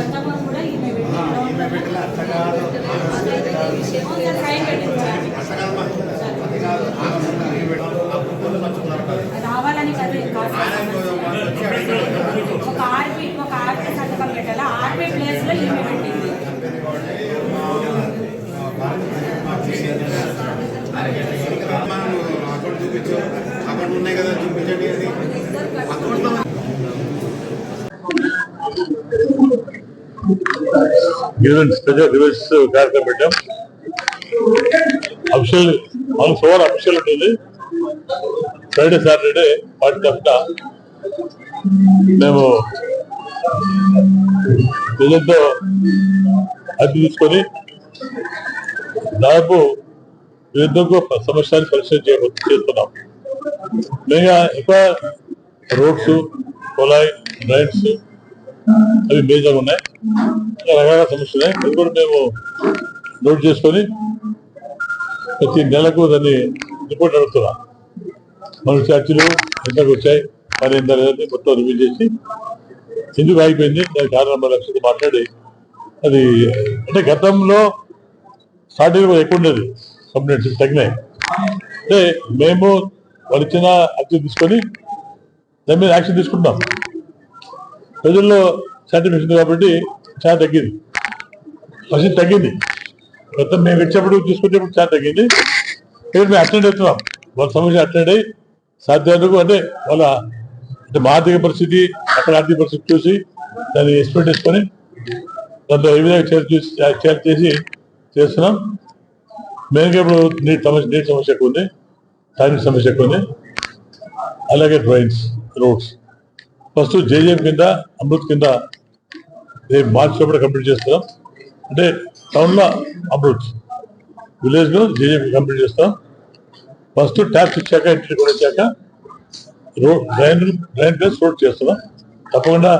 సంతకం కూడా ఈమె పెట్టి సైన్ పెట్టింది సార్ రావాలని కదా కాదు ఒక ఆర్పి ఒక ఆర్పి సంతకం పెట్టాలి ఆర్పి ప్లేస్లో ఈమె పెట్టింది అకౌంట్ చూపించు అకౌంట్ ఉన్నాయి కదా చూపించండి అది అకౌంట్లో ఈవెన్ స్పెషల్ రివర్స్ కార్యక్రమం పెట్టాం. అఫిషియల్ మన సోమవారం అఫిషియల్ ఉంటుంది ఫ్రైడే సాటర్డే వాటి తప్ప మేము ప్రజలతో అద్దె తీసుకొని దాదాపు వివిధకు సమస్యలు పరిశీలన చేయ- చేస్తున్నాం. మెయిన్గా ఎక్కువ రోడ్స్ కొలాయి డ్రైన్స్ అవి మేజర్ ఉన్నాయి. ఇంకా రకరకాల సమస్యలు ఉన్నాయి. అది కూడా మేము నోట్ చేసుకొని ప్రతి నెలకు దాన్ని రిపోర్ట్ అడుగుతున్నాం. మన చర్చలు ఎంతకు వచ్చాయి మరి ఎంత లేదని మొత్తం రివ్యూ చేసి ఎందుకు ఆగిపోయింది? దాని కారణం మన మాట్లాడి అది అంటే గతంలో స్టార్టింగ్ కూడా ఎక్కువ ఉండేది. కంప్లైంట్స్ తగ్గినాయి. అంటే మేము వాళ్ళు ఇచ్చిన అర్జీ తీసుకొని దాని మీద యాక్షన్ తీసుకుంటున్నాం. ప్రజల్లో సాటిస్ఫాక్షన్ కాబట్టి చాలా తగ్గింది. పర్సెంట్ తగ్గింది. మొత్తం మేము ఇచ్చేప్పుడు తీసుకునేప్పుడు చాలా తగ్గింది. ఇక్కడ మేము అటెండ్ అవుతున్నాం. వాళ్ళ సమస్య అటెండ్ అయ్యి సాధ్యాలకు అంటే వాళ్ళ అంటే మా ఆర్థిక పరిస్థితి అక్కడ ఆర్థిక పరిస్థితి చూసి దాన్ని ఎక్స్పెక్ట్ చేసుకొని దాంట్లో ఏ విధంగా చేర్ చూసి చేర్ చేసి చేస్తున్నాం. మెయిన్గా ఇప్పుడు నీటి సమస్య నీటి సమస్య ఎక్కువ ఉంది. టైం సమస్య ఎక్కువ ఉంది. అలాగే డ్రైన్స్ రోడ్స్. ఫస్ట్ జేజేఎం కింద అమృత్ కింద రేపు మార్చ్ లోపల కంప్లీట్ చేస్తాం. అంటే టౌన్లో అమృత్ విలేజ్లో జేజేఎం కంప్లీట్ చేస్తాం. ఫస్ట్ ట్యాక్స్ ఇచ్చాక ఇంటికి కూడా వచ్చాక road drain drain place road చేస్తున్నాం తప్పకుండా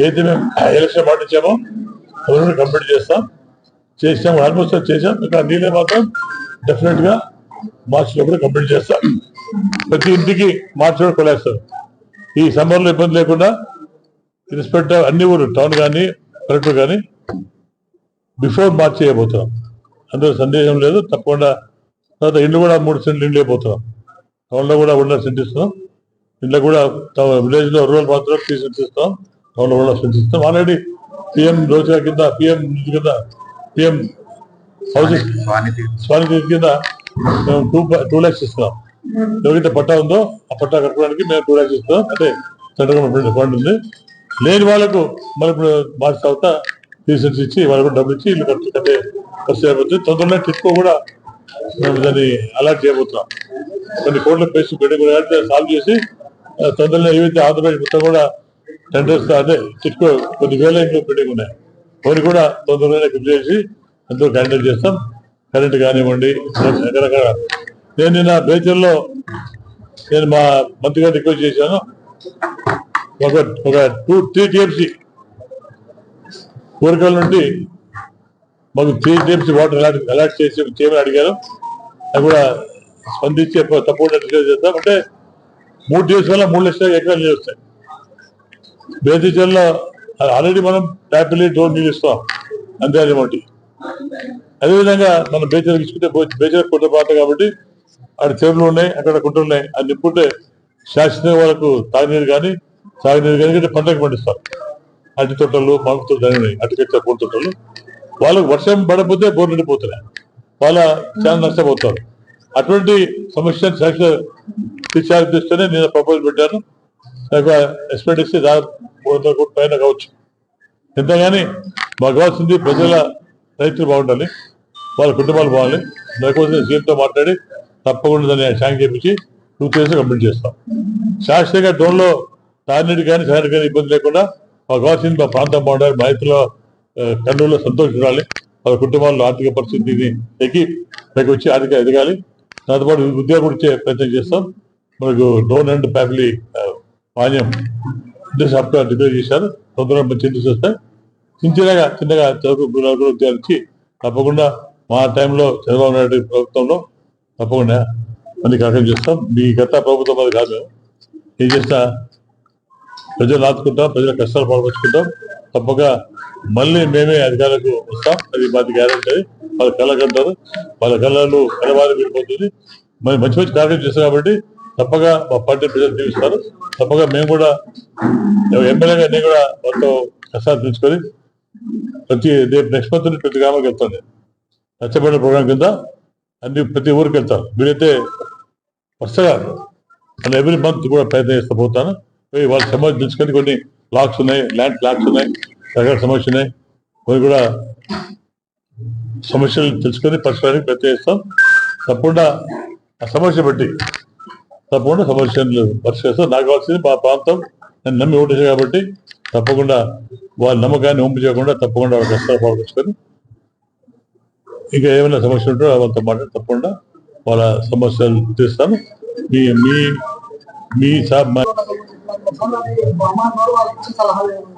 ఏదైతే మేము ఎలక్షన్ మాట ఇచ్చామో అవన్నీ కంప్లీట్ చేస్తాం. చేసాం ఆల్మోస్ట్ చేసాం ఇంకా నీళ్ళే మాత్రం డెఫినెట్గా మార్చ్ లోపల కంప్లీట్ చేస్తాం. ప్రతి ఇంటికి మార్చ్ లోపల కొలేస్తాం. ఈ సమ్మర్లో ఇబ్బంది లేకుండా ఇన్స్పెక్టర్ అన్ని ఊరు టౌన్ కానీ కలెక్టర్ కానీ బిఫోర్ మార్చ్ చేయబోతున్నాం. అందులో సందేహం లేదు తప్పకుండా తర్వాత ఇల్లు కూడా మూడు సెంట్లు ఇల్లు అయిపోతున్నాం టౌన్లో కూడా ఉన్న సెంట్ ఇస్తున్నాం. ఇల్లు కూడా విలేజ్లో రూరల్ మాత్రం త్రీ సెంట్స్ ఇస్తాం? టౌన్లో కూడా ఇస్తాం. ఆల్రెడీ పిఎం రోజుల కింద పిఎం కింద పిఎం హౌసింగ్ స్వామి కింద మేము టూ టూ ల్యాక్స్ ఇస్తున్నాం. ఎవరైతే పట్టా ఉందో ఆ పట్టా కట్టుకోవడానికి మేము టూ ల్యాక్స్ ఇస్తాం అంటే సెంట్రల్ గవర్నమెంట్ ఫండ్ ఉంది. లేని వాళ్ళకు మరి ఇప్పుడు మార్చి తర్వాత రీసెంట్స్ ఇచ్చి వాళ్ళకు డబ్బులు ఇచ్చి ఇల్లు ఖర్చు కట్టే ఖర్చు అయిపోతుంది. తొందరలో టిట్కో కూడా మేము దాన్ని అలాట్ చేయబోతున్నాం. కొన్ని కోట్ల పేసి పెట్టి సాల్వ్ చేసి తొందరలో ఏవైతే ఆంధ్రప్రదేశ్ మొత్తం కూడా టెండర్స్ అదే టిట్కో కొన్ని వేల ఇంట్లో పెండింగ్ ఉన్నాయి. కొన్ని కూడా తొందరలోనే కంప్లీట్ చేసి ఎంతో హ్యాండిల్ చేస్తాం. కరెంట్ కానివ్వండి రకరకాల నేను నిన్న బేచర్లో నేను మా మంత్రి గారు రిక్వెస్ట్ చేశాను. ఒక ఒక టూ త్రీ టీఎంసీ కోరికల నుండి మాకు three TMC water allot allot చేసి చేయమని అడిగారు. అది కూడా స్పందించి తప్పకుండా డిస్కస్ చేద్దాం. అంటే మూడు టీమ్స్ వల్ల మూడు లక్షల ఎకరాలు నీళ్ళు వస్తాయి. ఆల్రెడీ మనం ట్యాప్ డోర్ నీళ్ళు ఇస్తాం. అంతే అమౌంట్ అదేవిధంగా మనం బేచర్ ఇచ్చుకుంటే బేచర్ కుంట పాత కాబట్టి అక్కడ చెరువులు ఉన్నాయి అక్కడ కుంటలు ఉన్నాయి. అది నింపుంటే శాశ్వతంగా వాళ్ళకు తాగునీరు కానీ సాగునీరు కానీ పంటకు పండిస్తారు. అరటి తోటలు మామిడి తోటలు ఉన్నాయి అటుకెచ్చ పూల తోటలు. వాళ్ళకు వర్షం పడకపోతే బోర్ నిండిపోతున్నాయి. వాళ్ళ చాలా నష్టపోతారు. అటువంటి సమస్యను శాశ్వత తీర్చాలనిపిస్తేనే నేను ప్రపోజల్ పెట్టాను నాకు ఎక్స్పెక్ట్ ఇస్తే దాదాపు పైన కావచ్చు. ఎంతగాని మాకు కావాల్సింది ప్రజల రైతులు బాగుండాలి. వాళ్ళ కుటుంబాలు బాగాలి లేకపోతే సీఎంతో మాట్లాడి తప్పకుండా దాన్ని శాంక్ చేపించి టూ త్రీ కంప్లీట్ చేస్తాం. శాశ్వతంగా డ్రోన్లో తాన్నీటి కానీ సారి కానీ ఇబ్బంది లేకుండా మాకు కావాల్సింది మా ప్రాంతం బాగుండాలి మా రైతుల కన్నుల్లో సంతోషించాలి వాళ్ళ కుటుంబాల్లో ఆర్థిక పరిస్థితిని ఎక్కి పైకి వచ్చి ఆర్థిక ఎదగాలి. దాంతోపాటు ఉద్యోగం ఇచ్చే ప్రయత్నం చేస్తాం. మనకు డ్రోన్ అండ్ ఫ్యామిలీ పానీయం డిక్లేర్ చేశారు. తొందరగా మంచి ఇంట్రెస్ట్ వస్తాయి. చిన్నగా చిన్నగా చదువు ఉద్యోగాలు ఇచ్చి తప్పకుండా మా టైంలో చంద్రబాబు నాయుడు ప్రభుత్వంలో తప్పకుండా. అన్ని కార్యక్రమం చేస్తాం. మీ గత ప్రభుత్వం అది కాదు. ఏం చేసినా ప్రజలు ఆదుకుంటాం ప్రజల కష్టాలు పాల్పంచుకుంటాం తప్పక మళ్ళీ మేమే అధికారులకు వస్తాం. అది మాది గ్యారంటీ వాళ్ళ వాళ్ళ కళ్ళకంటారు వాళ్ళ కళ్ళలు కలవాలి విడిపోతుంది మరి మంచి మంచి కార్యక్రమం చేస్తాం కాబట్టి తప్పక మా పార్టీ ప్రజలు దీవిస్తారు తప్పక మేము కూడా ఎమ్మెల్యేగా నేను కూడా వాళ్ళతో కష్టాలు తెలుసుకొని ప్రతి రేపు నెక్స్ట్ మంత్ ప్రతి గ్రామానికి వెళ్తాను. నచ్చబడిన ప్రోగ్రాం కింద అన్ని ప్రతి ఊరికి వెళ్తాను మీరైతే వరుసగా నేను ఎవ్రీ మంత్ కూడా ప్రయత్నం చేస్తూ పోతాను. పోయి వాళ్ళ సమస్య తెలుసుకొని కొన్ని లాక్స్ ఉన్నాయి ల్యాండ్ లాక్స్ ఉన్నాయి రకరకాల సమస్యలు ఉన్నాయి. కొన్ని కూడా సమస్యలు తెలుసుకొని పరిష్కారానికి ప్రయత్నం చేస్తాం. తప్పకుండా ఆ సమస్య బట్టి తప్పకుండా సమస్యలు పరిష్కరిస్తాం నాకు కావాల్సింది మా ప్రాంతం. నేను నమ్మి ఓటేసాను కాబట్టి తప్పకుండా వాళ్ళ నమ్మకాన్ని ఒంపు చేయకుండా తప్పకుండా వాళ్ళకి కష్టాలు పాల్గొచ్చుకొని ఇంకా ఏమైనా సమస్య ఉంటే వాళ్ళతో మాట్లాడి తప్పకుండా వాళ్ళ సమస్యలు తీస్తాను మీ మీ మీ సా-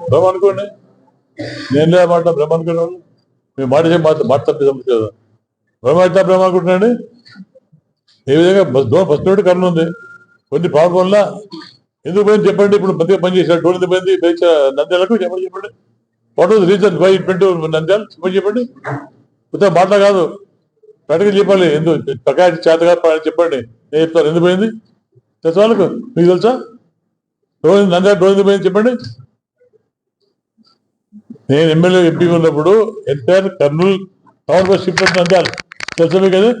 బ్రహ్మ అనుకోండి నేను లే మాట బ్రహ్మ అనుకునే వాళ్ళు మీ మాట చేసి మాట మాట తప్పి సమస్య కదా బ్రహ్మ అయితే బ్రహ్మ అనుకుంటున్నాండి ఏ విధంగా బస్ ఫస్ట్ నుండి కర్ణ ఉంది. కొన్ని ప్రాబ్లం వల్ల ఎందుకు పోయింది చెప్పండి. ఇప్పుడు మంచిగా పని చేశాడు. డోర్ ఎందుకు పోయింది? నంద్యాలకు చెప్పండి చెప్పండి. What was reason why it went Nandyal చెప్పండి చెప్పండి. ఉత్తర మాట కాదు. కరెక్ట్గా చెప్పాలి ఎందుకు పక్కా చేతగా చెప్పండి. నేను చెప్తాను. ఎందుకు పోయింది? తెలుసు వాళ్ళకు? మీకు తెలుసా? డోర్ నందా డోర్ ఎందుకు పోయింది చెప్పండి. నేను ఎమ్మెల్యే ఎంపీ ఉన్నప్పుడు entire Kurnool town bus shift అవుతుంది నంద్యాల. తెలుసా మీకు అది?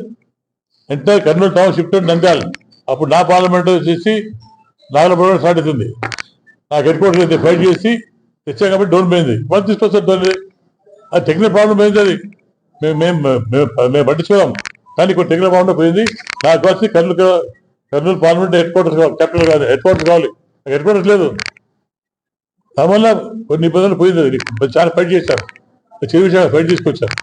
ఎంటైర్ కర్నూలు టౌన్ షిఫ్ట్ అవుతుంది నంద్యాల. అప్పుడు నా పార్లమెంట్ వచ్చేసి నాగలపురం స్టార్ట్ అవుతుంది. నాకు హెడ్ క్వార్టర్ అయితే ఫైట్ చేసి తెచ్చాం కాబట్టి డోన్ పోయింది. మనం తీసుకొస్తారు డోన్ అది టెక్నికల్ ప్రాబ్లం పోయింది అది? మేము మేము మేము- పట్టించుకోదాం కానీ కొన్ని టెక్నికల్ ప్రాబ్లం పోయింది. నాకు వచ్చి Kurnool Kurnool parliament headquarters కావాలి క్యాపిటల్ కాదు హెడ్ క్వార్టర్స్ కావాలి. నాకు హెడ్ క్వార్టర్స్ లేదు. దానివల్ల కొన్ని ఇబ్బందులు పోయింది. చాలా ఫైట్ చేశారు. చెవి ఫైట్ తీసుకొచ్చారు.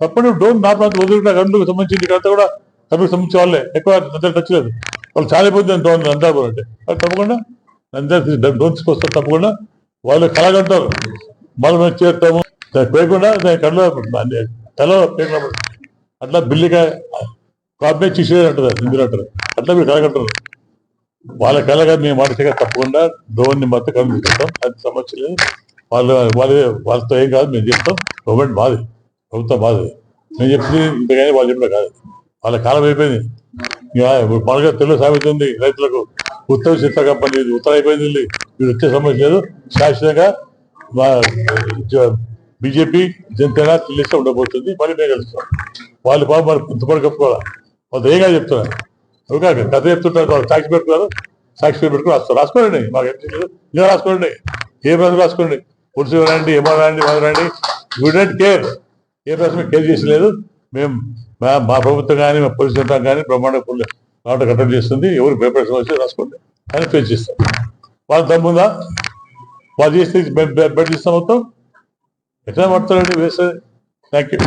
తప్పని డోన్ నా ప్రాంతం వదులుకున్న కర్నూలుకు సంబంధించి ఇక్కడంతా కూడా కర్నూలుకు సంబంధించి వాళ్ళే. ఎక్కువ అంత టచ్ లేదు. వాళ్ళు చాలా ఇబ్బంది డోన్ నందాపురం అంటే. వాళ్ళు తప్పకుండా నందరు డోన్ తీసుకొస్తారు తప్పకుండా. వాళ్ళు కళగంటారు మనం చేస్తాము దాన్ని పేయకుండా దాని తలలో పేరు అట్లా బిల్లిగా కాపీ చేసేది అంటారు హిందీలో అంటారు. అట్లా మీరు కలగంటారు. వాళ్ళ కలగా మేము మాటగా తప్పకుండా డ్రోన్ని మొత్తం చేస్తాం అది సమస్య లేదు. వాళ్ళు వాళ్ళే వాళ్ళతో ఏం కాదు మేము చెప్తాం గవర్నమెంట్ బాధ ప్రభుత్వం బాధ నేను చెప్పింది ఇంతగానే వాళ్ళు చెప్పిన కాదు. వాళ్ళ కాలం అయిపోయింది. మనగా తెలుగు సాగుతుంది రైతులకు ఉత్తర శీతక పని ఉత్తర అయిపోయింది. మీరు వచ్చే సమస్య లేదు. శాశ్వతంగా మా బీజేపీ జనసేన తెలిస్తే ఉండబోతుంది. మళ్ళీ మేము కలుస్తాం వాళ్ళు బాబు మరి పుంతపడి కప్పుకోవాలి. వాళ్ళు ఏగా చెప్తున్నారు. చెప్తున్నారు కాక కథ చెప్తుంటారు వాళ్ళు. సాక్షి పెట్టుకున్నారు. సాక్షి పెట్టుకుని రాస్తారు. రాసుకోండి. మాకు ఏం తెలియదు. ఇలా రాసుకోండి. ఏ ప్రశ్న రాసుకోండి. పురుషులు రండి ఏమో రాయండి మాది రండి యూ డెంట్ కేర్ ఏ ప్రశ్న కేర్ చేసలేదు. మేము మా మా ప్రభుత్వం కానీ మా పోలీసు యంత్రం కానీ బ్రహ్మాండ కాబట్టి కంట్రోల్ చేస్తుంది. ఎవరు భయపడాల్సిన వచ్చి రాసుకోండి. అని ఫేస్ చేస్తాం వాళ్ళు దమ్ముందా వాళ్ళు చేస్తే బెడ్ ఇస్తాం మొత్తం. ఎట్లా పడుతున్నాడు వేసే థ్యాంక్ యూ